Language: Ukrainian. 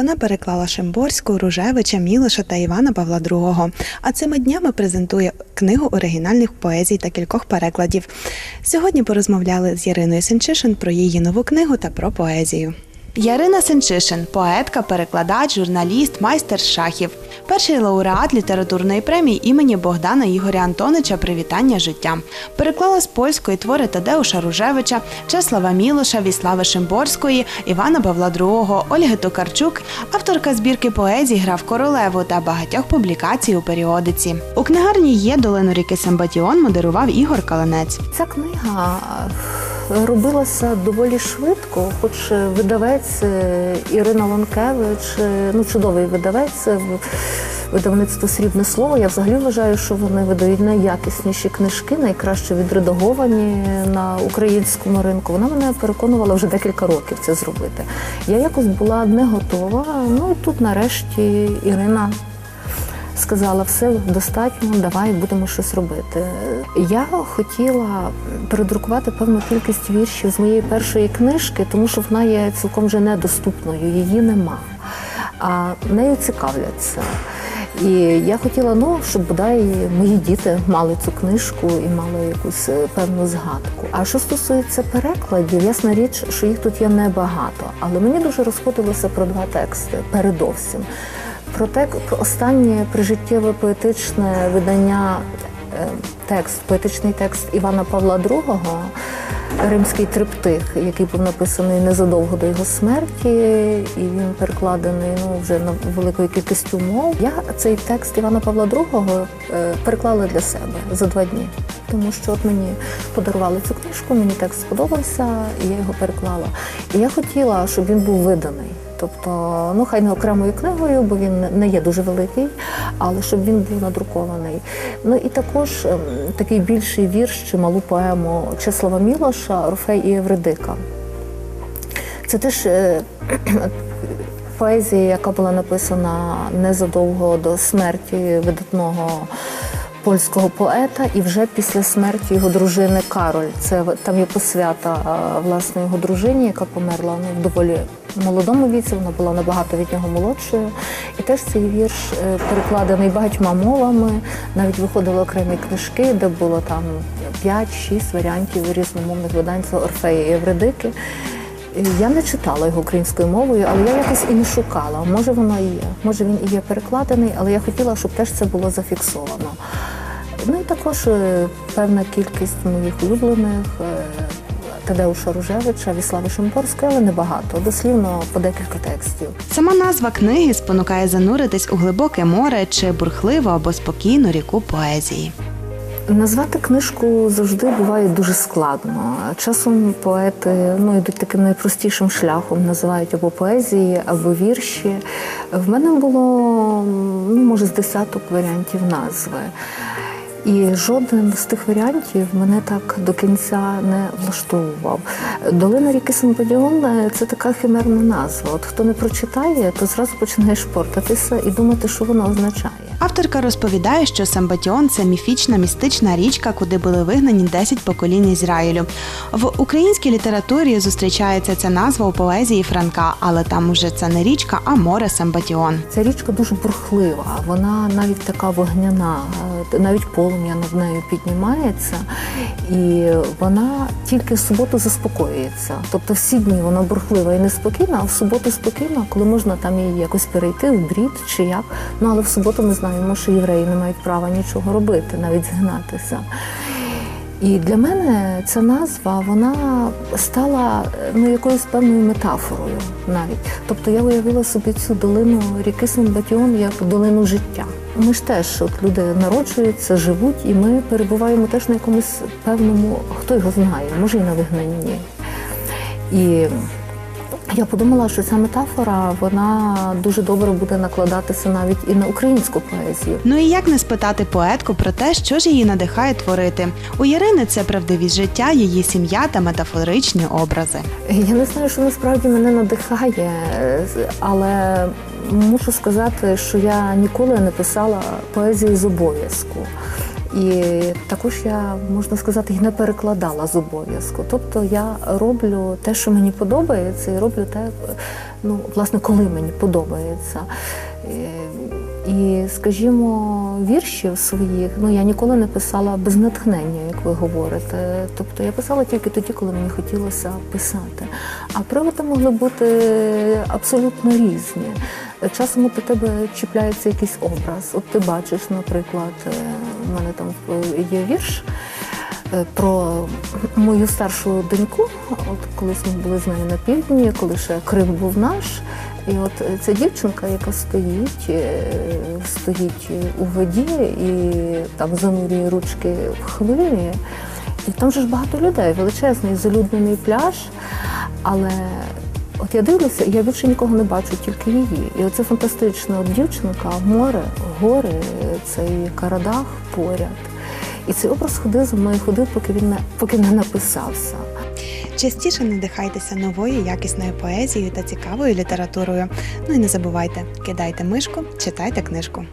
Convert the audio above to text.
Вона переклала Шимборську, Ружевича, Мілоша та Івана Павла II. А цими днями презентує книгу оригінальних поезій та кількох перекладів. Сьогодні порозмовляли з Яриною Сенчишин про її нову книгу та про поезію. Ярина Сенчишин поетка, перекладач, журналіст, майстер шахів. Перший лауреат літературної премії імені Богдана Ігоря Антонича Привітання життя. Переклала з польської твори Тадеуша Ружевича, Чеслава Мілоша, Віслави Шимборської, Івана Павла II, Ольги Токарчук, авторка збірки поезій Грав Королеву та багатьох публікацій у періодиці. У книгарні є долину ріки Самбатіон модерував Ігор Каланець. Ця книга робилася доволі швидко, хоч видавець е, Ірина Ланкевич, е, ну чудовий видавець. е, Видавництво Срібне слово. Я взагалі вважаю, що вони видають найякісніші книжки, найкраще відредаговані на українському ринку. Вона мене переконувала вже декілька років це зробити. Я якось була не готова. Ну і тут нарешті Ірина сказала, все достатньо, давай будемо щось робити. Я хотіла передрукувати певну кількість віршів з моєї першої книжки, тому що вона є цілком вже недоступною, її нема. А нею цікавляться. І я хотіла, ну, щоб бодай мої діти мали цю книжку і мали якусь е, певну згадку. А що стосується перекладів, ясна річ, що їх тут є небагато. Але мені дуже розходилося про два тексти передовсім. Про те, про останнє прижиттєве поетичне видання, е, текст, поетичний текст Івана Павла II, Римський триптих, який був написаний незадовго до його смерті, і він перекладений ну, вже на великою кількістю мов. Я цей текст Івана Павла II е, переклала для себе за два дні. Тому що от мені подарували цю книжку, мені текст сподобався, і я його переклала. І я хотіла, щоб він був виданий. Тобто, ну хай не окремою книгою, бо він не є дуже великий, але щоб він був надрукований. Ну і також ем, такий більший вірш чи малу поему Чеслава Мілоша Орфей і Евредика. Це теж е, поезія, яка була написана незадовго до смерті видатного польського поета, і вже після смерті його дружини Кароль. Це там є посвята власне його дружині, яка померла ну, в доволі молодому віці. Вона була набагато від нього молодшою. І теж цей вірш е, перекладений багатьма мовами. Навіть виходили окремі книжки, де було там 5-6 варіантів різномовних видань це Орфея і Евредики. Я не читала його українською мовою, але я якось і не шукала. Може, воно і є. Може, він і є перекладений, але я хотіла, щоб теж це було зафіксовано. Ну і також е, певна кількість моїх улюблених е, Тадеуша Ружевича, Віслави Шимборської, але небагато. Дослівно по декілька текстів. Сама назва книги спонукає зануритись у глибоке море чи бурхливу або спокійну ріку поезії. Назвати книжку завжди буває дуже складно. Часом поети ну, йдуть таким найпростішим шляхом, називають або поезії, або вірші. В мене було ну, може з десяток варіантів назви. І жоден з тих варіантів мене так до кінця не влаштовував. Долина ріки Самбадіон – це така химерна назва. От хто не прочитає, то зразу починає шпортатися і думати, що вона означає. Авторка розповідає, що Самбатіон це міфічна містична річка, куди були вигнані 10 поколінь Ізраїлю. В українській літературі зустрічається ця назва у поезії Франка, але там уже це не річка, а море Самбатіон. Ця річка дуже бурхлива, вона навіть така вогняна, е, навіть полум'я над нею піднімається, і вона тільки в суботу заспокоюється. Тобто всі дні вона бурхлива і неспокійна, а в суботу спокійна, коли можна там її якось перейти в брід чи як. Ну але в суботу ми знаємо, що євреї не мають права нічого робити, навіть згнатися. І для мене ця назва вона стала ну якоюсь певною метафорою навіть. Тобто я уявила собі цю долину ріки Самбатіон як долину життя. Ми ж теж от люди народжуються, живуть, і ми перебуваємо теж на якомусь певному, хто його знає, може і на вигнанні. І я подумала, що ця метафора вона дуже добре буде накладатися навіть і на українську поезію. Ну і як не спитати поетку про те, що ж її надихає творити? У Ярини це правдивість життя, її сім'я та метафоричні образи. Я не знаю, що насправді мене надихає, але мушу сказати, що я ніколи не писала поезії з обов'язку. І також я, можна сказати, і не перекладала з обов'язку. Тобто я роблю те, що мені подобається, і роблю те, ну, власне, коли мені подобається. Е, І, скажімо, віршів своїх ну я ніколи не писала без натхнення, як ви говорите. Тобто я писала тільки тоді, коли мені хотілося писати. А приводи могли бути абсолютно різні. Часом до тебе чіпляється якийсь образ. От ти бачиш, наприклад, е, в мене там є вірш е, про мою старшу доньку. От колись ми були з нею на півдні, коли ще Крим був наш. І от ця дівчинка, яка стоїть, е, стоїть у воді і там занурює ручки в хвилі. І там же ж багато людей, величезний залюднений пляж. Але от я дивлюся, я більше нікого не бачу, тільки її. І оце фантастична от дівчинка, море, гори, цей карадах поряд. І цей образ ходив за мною, ходив, поки він не поки не написався. Частіше надихайтеся новою якісною поезією та цікавою літературою. Ну і не забувайте, кидайте мишку, читайте книжку.